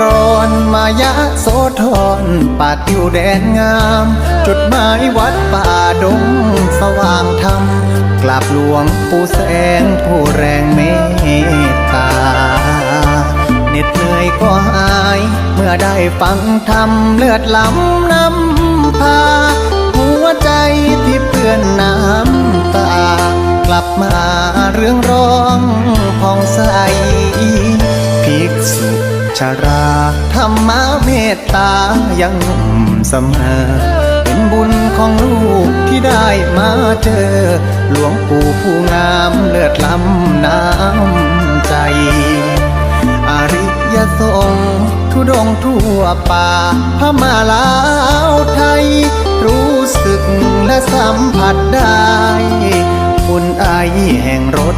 ร้อนมายะโสธรป่าติวแดนงาม จุดหมายวัดป่าดงสว่างธรรมกราบหลวงปู่แสงผู้แรงเมตตาเหน็ดเหนื่อยก็หาย เมื่อได้ฟังธรรมเลือดล้ำนำพา หัวใจที่เปื้อนน้ำตา กลับมาเรื่องร้องผ่องใส ราธรรมะเมตตายังเสมอ เป็นบุญของลูกที่ได้มาเจอ หลวงปู่ผู้งามเลือดล้ำน้ำใจอริยสงฆ์ทุดงทั่วป่าพมาลาวไทย รู้สึกและสัมผัสได้อุ่นไอแห่งรถ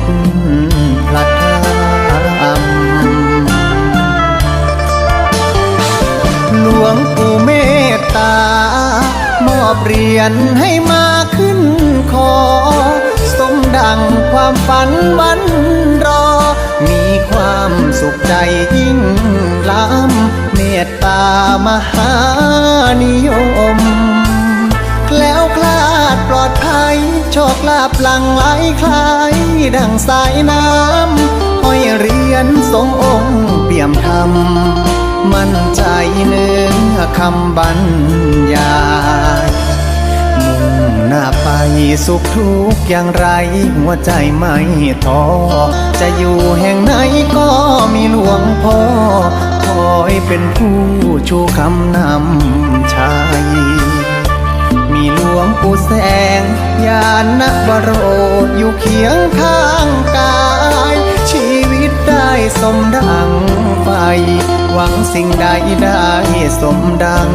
อบเรียญให้มาขึ้นคอ สมดังความฝันวันรอ มีความสุขใจยิ่งล้ำเมตตามหานิยม แล้วคลาดปลอดภัยโชคลาภหลังไหลคลายดังสายน้ำห้อยเรียญทรงองค์เปี่ยมธรรมมั่นใจเนื้อคำบรรยาย น้าไปสุขทุกอย่างไร หัวใจไม่ท้อจะอยู่แห่งไหนก็มีหลวงพ่อคอยเป็นผู้ชูคำนำชัยมีหลวงปู่แสงยานบรดอยู่เคียงข้างกาย ชีวิตได้สมดังไฟหวังสิ่งใดได้สมดัง